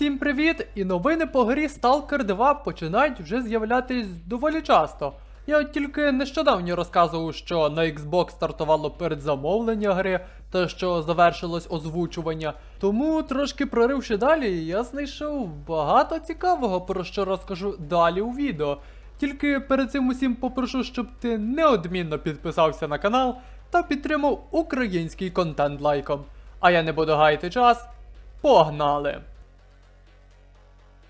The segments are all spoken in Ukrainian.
Всім привіт! І новини по грі Stalker 2 починають вже з'являтись доволі часто. Я тільки нещодавно розказував, що на Xbox стартувало передзамовлення гри та що завершилось озвучування. Тому трошки проривши далі, я знайшов багато цікавого, про що розкажу далі у відео. Тільки перед цим усім попрошу, щоб ти неодмінно підписався на канал та підтримав український контент лайком. А я не буду гаяти час. Погнали!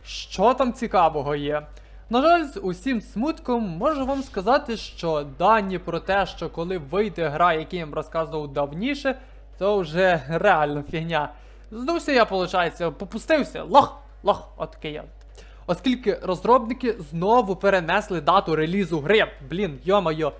Що там цікавого є? На жаль, з усім смутком можу вам сказати, що дані про те, що коли вийде гра, який я вам розказував давніше, то вже реально фігня. Здувся я, виходить, попустився. Лох, лох, отакий я. Оскільки розробники знову перенесли дату релізу гри. Блін, йо-моє,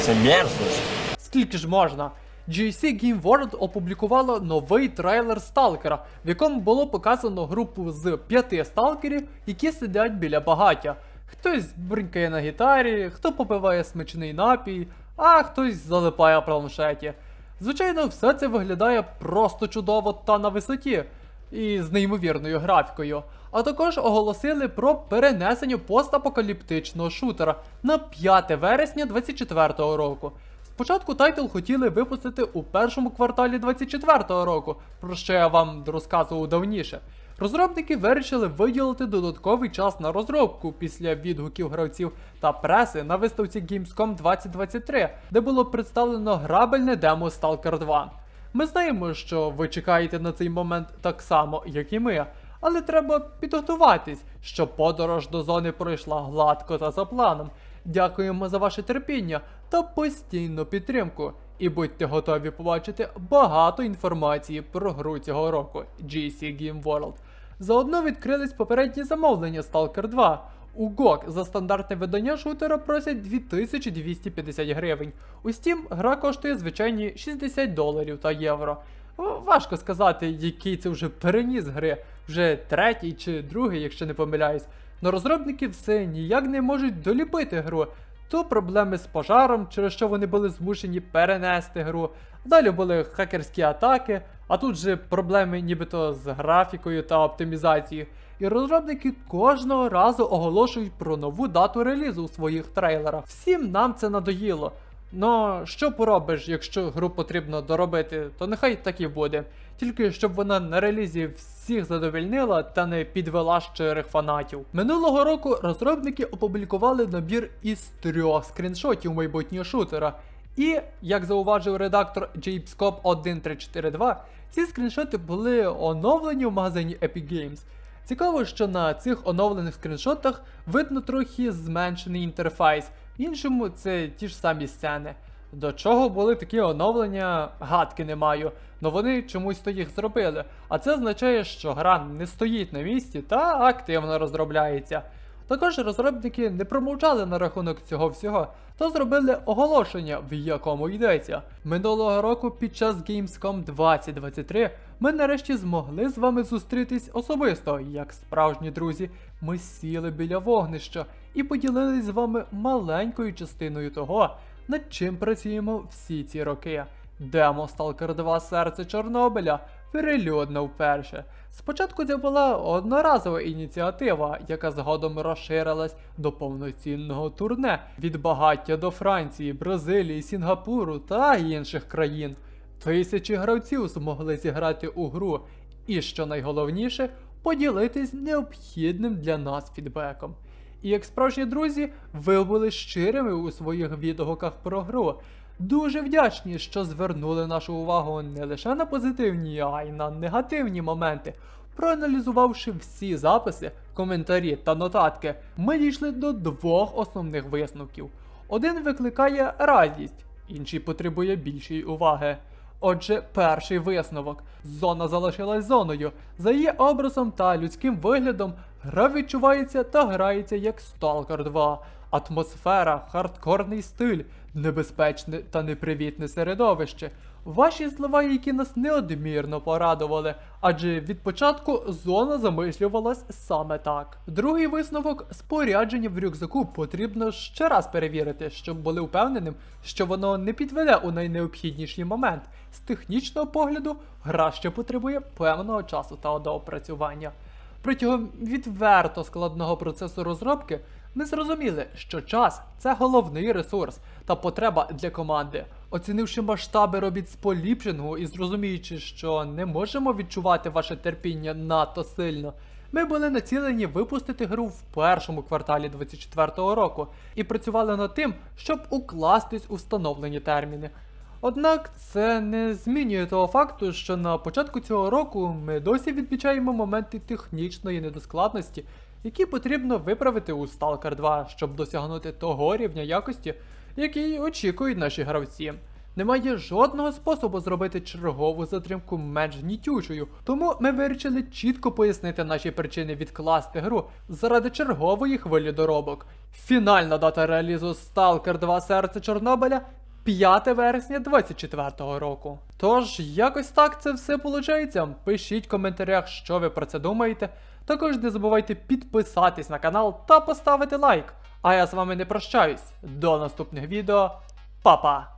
Це мерзость. Скільки ж можна? GSC Game World опублікувало новий трейлер Сталкера, в якому було показано групу з п'яти сталкерів, які сидять біля багаття. Хтось бринкає на гітарі, хто попиває смачний напій, а хтось залипає планшеті. Звичайно, все це виглядає просто чудово та на висоті і з неймовірною графікою. А також оголосили про перенесення постапокаліптичного шутера на 5 вересня 2024 року. Спочатку тайтл хотіли випустити у першому кварталі 24-го року, про що я вам розказував давніше. Розробники вирішили виділити додатковий час на розробку після відгуків гравців та преси на виставці Gamescom 2023, де було представлено грабельне демо Stalker 2. Ми знаємо, що ви чекаєте на цей момент так само, як і ми, але треба підготуватись, щоб подорож до зони пройшла гладко та за планом. Дякуємо за ваше терпіння та постійну підтримку. І будьте готові побачити багато інформації про гру цього року GC Game World. Заодно відкрились попередні замовлення Stalker 2. У GOG за стандартне видання шутера просять 2250 гривень. У Steam гра коштує звичайні 60 доларів та євро. Важко сказати, який це вже переніс гри, вже третій чи другий, якщо не помиляюсь. Но розробники все ніяк не можуть доліпити гру. То проблеми з пожаром, через що вони були змушені перенести гру. Далі були хакерські атаки, а тут же проблеми нібито з графікою та оптимізацією. І розробники кожного разу оголошують про нову дату релізу у своїх трейлерах. Всім нам це надоїло. Ну, що поробиш, якщо гру потрібно доробити, то нехай так і буде. Тільки щоб вона на релізі всіх задовольнила та не підвела щирих фанатів. Минулого року розробники опублікували набір із трьох скріншотів майбутнього шутера. І, як зауважив редактор JPSCOP 1342, ці скріншоти були оновлені в магазині Epic Games. Цікаво, що на цих оновлених скріншотах видно трохи зменшений інтерфейс, іншому це ті ж самі сцени. До чого були такі оновлення, гадки не маю, но вони чомусь то їх зробили. А це означає, що гра не стоїть на місці та активно розробляється. Також розробники не промовчали на рахунок цього всього, та зробили оголошення, в якому йдеться. Минулого року під час Gamescom 2023 ми нарешті змогли з вами зустрітись особисто, як справжні друзі. Ми сіли біля вогнища і поділились з вами маленькою частиною того, над чим працюємо всі ці роки. Демо Stalker 2 Серце Чорнобиля перельотно вперше. Спочатку це була одноразова ініціатива, яка згодом розширилась до повноцінного турне від багаття до Франції, Бразилії, Сінгапуру та інших країн. Тисячі гравців змогли зіграти у гру, і що найголовніше, поділитись необхідним для нас фідбеком. І як справжні друзі, ви були щирими у своїх відгуках про гру. Дуже вдячні, що звернули нашу увагу не лише на позитивні, а й на негативні моменти. Проаналізувавши всі записи, коментарі та нотатки, ми дійшли до двох основних висновків. Один викликає радість, інший потребує більшої уваги. Отже, перший висновок. Зона залишилась зоною. За її образом та людським виглядом гра відчувається та грається як Stalker 2. Атмосфера, хардкорний стиль, небезпечне та непривітне середовище. Ваші слова, які нас неодмірно порадували, адже від початку зона замислювалась саме так. Другий висновок спорядження в рюкзаку потрібно ще раз перевірити, щоб були впевненим, що воно не підведе у найнеобхідніший момент. З технічного погляду, гра ще потребує певного часу та доопрацювання. Протягом відверто складного процесу розробки ми зрозуміли, що час це головний ресурс та потреба для команди. Оцінивши масштаби робіт з поліпшенгу і зрозуміючи, що не можемо відчувати ваше терпіння надто сильно, ми були націлені випустити гру в першому кварталі 2024 року і працювали над тим, щоб укластись у встановлені терміни. Однак це не змінює того факту, що на початку цього року ми досі відмічаємо моменти технічної недоскладності, які потрібно виправити у Stalker 2, щоб досягнути того рівня якості, який очікують наші гравці. Немає жодного способу зробити чергову затримку менш гнітючою, тому ми вирішили чітко пояснити наші причини відкласти гру заради чергової хвилі доробок. Фінальна дата релізу Stalker 2 Серце Чорнобиля 5 вересня 2024 року. Тож, якось так це все виходить. Пишіть в коментарях, що ви про це думаєте. Також не забувайте підписатись на канал та поставити лайк. А я з вами не прощаюсь. До наступних відео. Па-па!